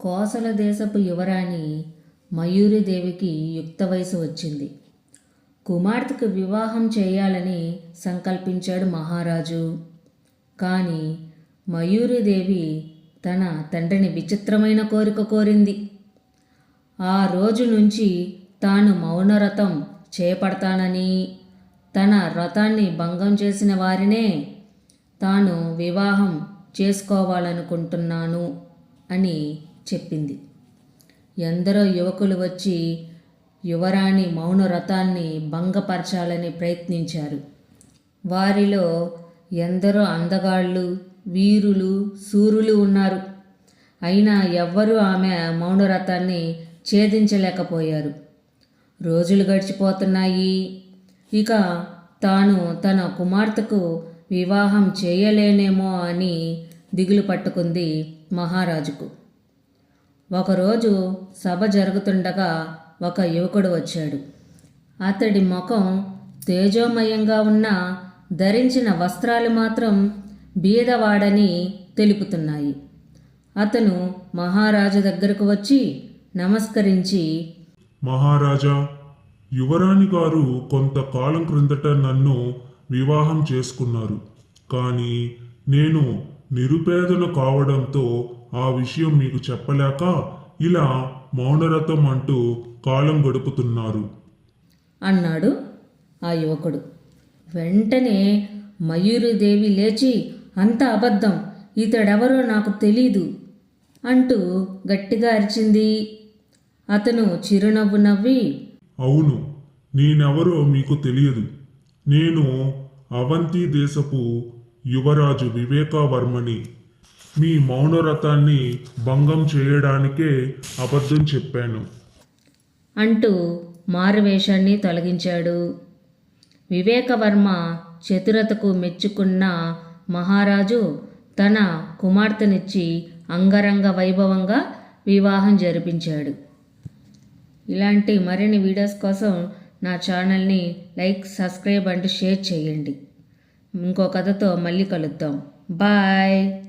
కోసల దేశపు యువరాణి మయూరిదేవికి యుక్త వయసు వచ్చింది. కుమార్తెకు వివాహం చేయాలని సంకల్పించాడు మహారాజు. కానీ మయూరిదేవి తన తండ్రిని విచిత్రమైన కోరిక కోరింది. ఆ రోజు నుంచి తాను మౌనరథం చేపడతానని తన రథాన్ని భంగం చేసిన వారినే తాను వివాహం చేసుకోవాలనుకుంటున్నాను అని చెప్పింది. ఎందరో యువకులు వచ్చి యువరాణి మౌనరథాన్ని భంగపరచాలని ప్రయత్నించారు. వారిలో ఎందరో అందగాళ్ళు వీరులు సూరులు ఉన్నారు. అయినా ఎవ్వరూ ఆమె మౌనవ్రతాన్ని ఛేదించలేకపోయారు. రోజులు గడిచిపోతున్నాయి. ఇక తాను తన కుమార్తెకు వివాహం చేయలేనేమో అని దిగులు పట్టుకుంది మహారాజుకు. ఒకరోజు సభ జరుగుతుండగా ఒక యువకుడు వచ్చాడు. అతడి ముఖం తేజోమయంగా ఉన్న ధరించిన వస్త్రాలు మాత్రం బీదవాడని తెలుపుతున్నాయి. అతను మహారాజు దగ్గరకు వచ్చి నమస్కరించి మహారాజా యువరాణి గారు కొంతకాలం క్రిందట నన్ను వివాహం చేసుకున్నారు. కానీ నేను నిరుపేదలు కావడంతో ఆ విషయం మీకు చెప్పలేక ఇలా మౌనరథం అంటూ కాలం గడుపుతున్నారు. అన్నాడు ఆ యువకుడు. వెంటనే మయూరిదేవి లేచి అంత అబద్ధం. ఇతడెవరో నాకు తెలీదు అంటూ గట్టిగా అరిచింది. అతను చిరునవ్వు నవ్వి అవును నేనెవరో మీకు తెలియదు. నేను అవంతి దేశపు యువరాజు వివేకావర్మని మీ మౌనరథాన్ని భంగం చేయడానికే అబద్ధం చెప్పాను. అంటూ మారువేషాన్ని తొలగించాడు. వివేకవర్మ చతురతకు మెచ్చుకున్న మహారాజు తన కుమార్తెనిచ్చి అంగరంగ వైభవంగా వివాహం జరిపించాడు. ఇలాంటి మరిన్ని వీడియోస్ కోసం నా ఛానల్ని లైక్ సబ్స్క్రైబ్ అండ్ షేర్ చేయండి. ఇంకో కథతో మళ్ళీ కలుద్దాం. బాయ్.